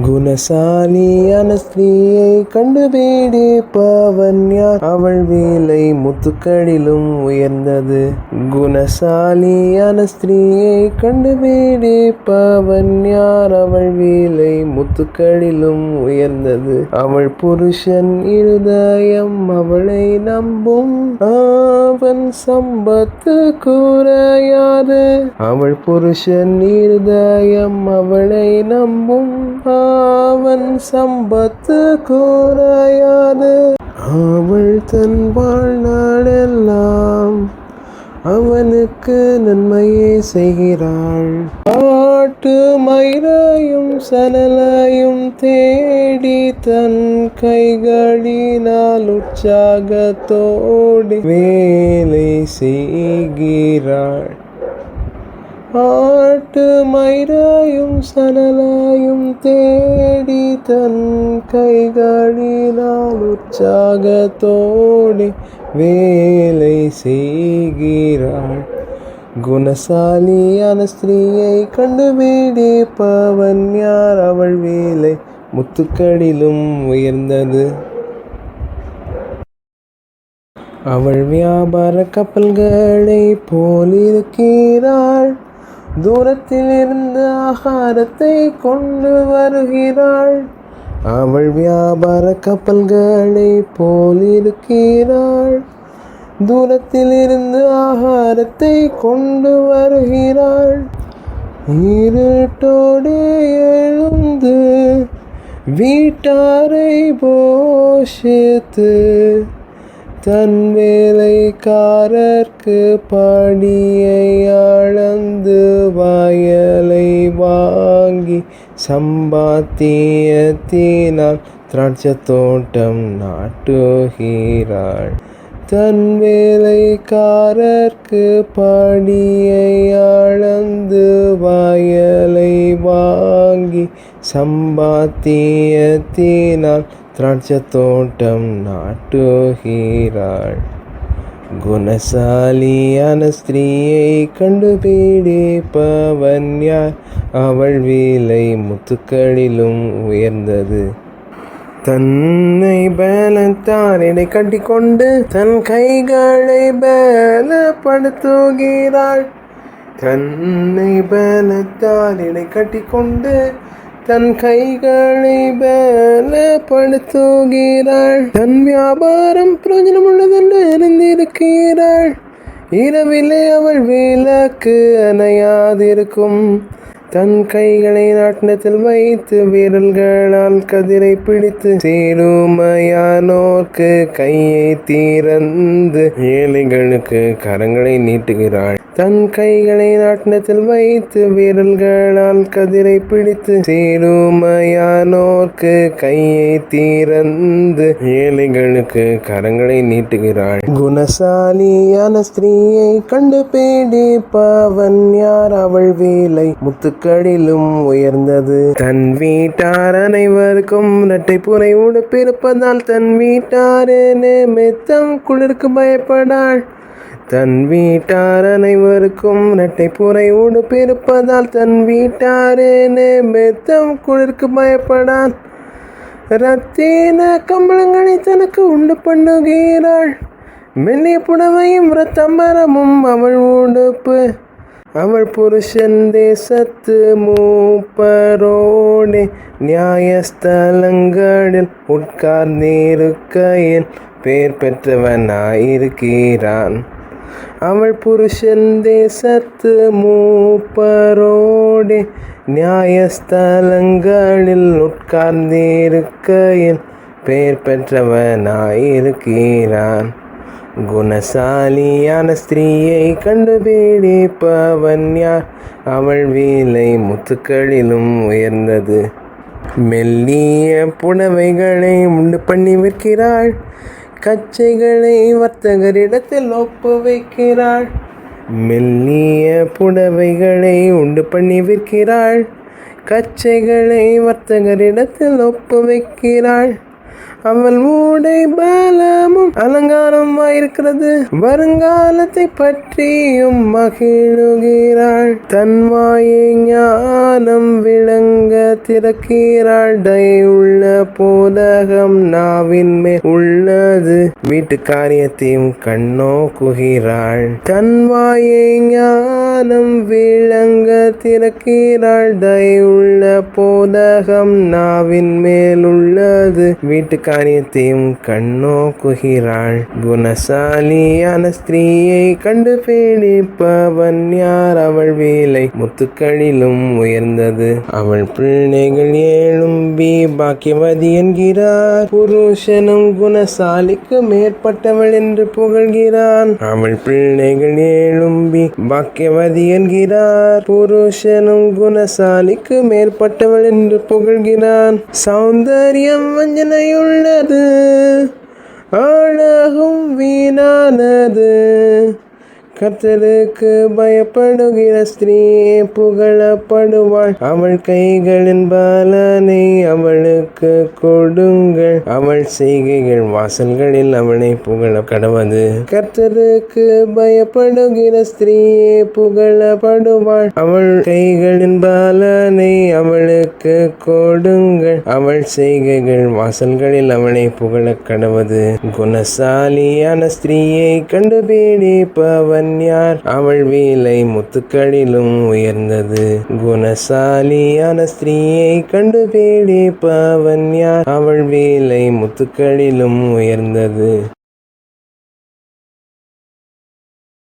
குணசாலியான ஸ்திரீயை கண்டுபிடிப்பவன் யார் அவள் வேலை முத்துக்களிலும் உயர்ந்தது. குணசாலியான ஸ்திரீயை கண்டுபிடிப்பவன் யார் அவள் வேலை முத்துக்களிலும் உயர்ந்தது. அவள் புருஷன் இருதயம் அவளை நம்பும். அவன் சம்பத்து கூறையாது. அவள் புருஷன் இருதயம் அவளை நம்பும். அவன் சம்பத்து குறையாது அவள் தன் வாழ்நாளெல்லாம் அவனுக்கு நன்மையை செய்கிறாள். ஆட்டு மயிரையும் சணலையும் தேடி தன் கைகளினால் உற்சாகத்தோடு வேலை செய்கிறாள். ஆட்டு மயிராயும் சணலையும் தேடி தன் கைகளினால் உற்சாகத்தோடு வேலை செய்கிறாள் குணசாலியான ஸ்திரீயை கண்டுபிடிப்பவன் யார்? அவள் வேலை முத்துக்களிலும் உயர்ந்தது. அவள் வியாபார கப்பல்களை போலிருக்கிறாள். தூரத்தில் இருந்து ஆகாரத்தை கொண்டு வருகிறாள். அவள் வியாபார கப்பல்களை போல் இருக்கிறாள். தூரத்தில் இருந்து ஆகாரத்தை கொண்டு வருகிறாள். இருட்டோடு எழுந்து வீட்டாரை போஷித்து தன் வேலைக்காரர்க்கு பணியை அளந்து வயலை வாங்கி சம்பாத்தியத்தினால் திராட்சை தோட்டம் நாட்டுகிறாள். தன் வேலைக்காரர்க்கு பணியை அளந்து வயலை வாங்கி சம்பாத்தியத்தினால் திராட்சை தோட்டம் நாட்டுகிறாள் குணசாலியான ஸ்திரீயை கண்டுபிடிப்பவன் யார்? அவள் வேலை முத்துக்களிலும் உயர்ந்தது. தன்னை பலத்தால் கட்டிக்கொண்டு தன் கைகளை பலப்படுத்துகிறாள். தன்னை பலத்தால் கட்டிக்கொண்டு தன் கைகளை பலப்படுத்துகிறாள். தன் வியாபாரம் பிரயோஜனம் உள்ளதென்று அறிந்திருக்கிறாள். இரவிலே அவள் விளக்கு அணையாதிருக்கும். தன் கைகளை நாட்டினத்தில் வைத்து விரல்களால் கதிரை பிடித்து சேருமையானோர்க்கு கையை திறந்து ஏழைகளுக்கு கரங்களை நீட்டுகிறாள். தன் கைகளை நாட்டினத்தில் வைத்து விரல்களால் கதிரை பிடித்து சேருமையானோர்க்கு கையை திறந்து ஏழைகளுக்கு கரங்களை நீட்டுகிறாள். குணசாலியான ஸ்திரீயை கண்டு கண்டுபிடிப்பவன் யார்? அவள் வேலை முத்து முத்துக்களிலும் உயர்ந்தது. தன் வீட்டார் அனைவருக்கும் இரட்டை புரை உடுப்பிருப்பதால் தன் வீட்டாரே மெத்தம் குளிர்க்கு பயப்படாள். தன் வீட்டார் அனைவருக்கும் இரட்டை புரை உடுப்பிருப்பதால் தன் வீட்டாரே மெத்தம் குளிர்க்கு பயப்படான் ரத்தேன கம்பளங்களை தனக்கு உண்டு பண்ணுகிறாள். மெல்லிய புடவையும் ரத்தம்பரமும் அவள் உடுப்பு. அவள் புருஷன் தேசத்து மூப்பரோடே நியாயஸ்தலங்களில் உட்கார்ந்திருக்கையில் பேர் பெற்றவனாயிருக்கிறான். அவள் புருஷன் தேசத்து மூப்பரோடே நியாயஸ்தலங்களில் உட்கார்ந்திருக்கையில் பேர் பெற்றவனாயிருக்கிறான். குணசாலியான ஸ்திரீயை கண்டுபிடிப்பவன் யார்? அவள் வேலை முத்துக்களிலும் உயர்ந்தது. மெல்லிய புடவைகளை உண்டு பண்ணி விற்கிறாள். கச்சைகளை வர்த்தகரிடத்தில் ஒப்பு வைக்கிறாள். மெல்லிய புடவைகளை உண்டு பண்ணி விற்கிறாள். கச்சைகளை வர்த்தகரிடத்தில் ஒப்பு வைக்கிறாள். அவள் மூடை பலமும் அலங்காரமாயிருக்கிறது. வருங்காலத்தை பற்றியும் மகிழுகிறாள். தன் வாயை ஞானம் விளங்க திறக்கிறாள். தயுள்ள போதகம் நாவின் மேல் உள்ளது. வீட்டு காரியத்தையும் கண்ணோக்குகிறாள். தன் வாயை ஞானம் விளங்க திறக்கிறாள் தயவுள்ள போதகம் நாவின் மேலுள்ளது வீட்டு காரியத்தையும் கண்ணோக்குகிறாள். குணசாலியான ஸ்திரீயை கண்டுபிடிப்பவன் யார்? அவள் வேலை முத்துக்களிலும் உயர்ந்தது. அவள் பிள்ளைகள் ஏழும்பி பாக்கியவதி என்கிறார். புருஷனும் குணசாலிக்கு மேற்பட்டவள் என்று புகழ்கிறான். அவள் பிள்ளைகள் ஏழும்பி பாக்கியவதி என்கிறார். புருஷனும் குணசாலிக்கு மேற்பட்டவள் என்று புகழ்கிறான். சௌந்தரியம் வஞ்சனையுள்ளது. அழகும் வீணானது. கர்த்தருக்கு பயப்படுகிற ஸ்திரீ புகழப்படுவாள். அவள் கைகளின் பலனை அவளுக்கு கொடுங்கள். அவள் செய்கைகள் வாசல்களில் அவளை புகழ கடவது. கர்த்தருக்கு பயப்படுகிற ஸ்திரீ புகழப்படுவாள். அவள் கைகளின் பலனை அவளுக்கு கொடுங்கள். அவள் செய்கைகள் வாசல்களில் அவளை புகழ கடவது. குணசாலியான ஸ்திரீயை கண்டுபிடிப்பவன் யார் அவள் வேலை முத்துக்களிலும் உயர்ந்தது. குணசாலியான ஸ்திரீயை கண்டு கண்டுபிடிப்பவன் யார்? அவள் வேலை முத்துக்களிலும் உயர்ந்தது.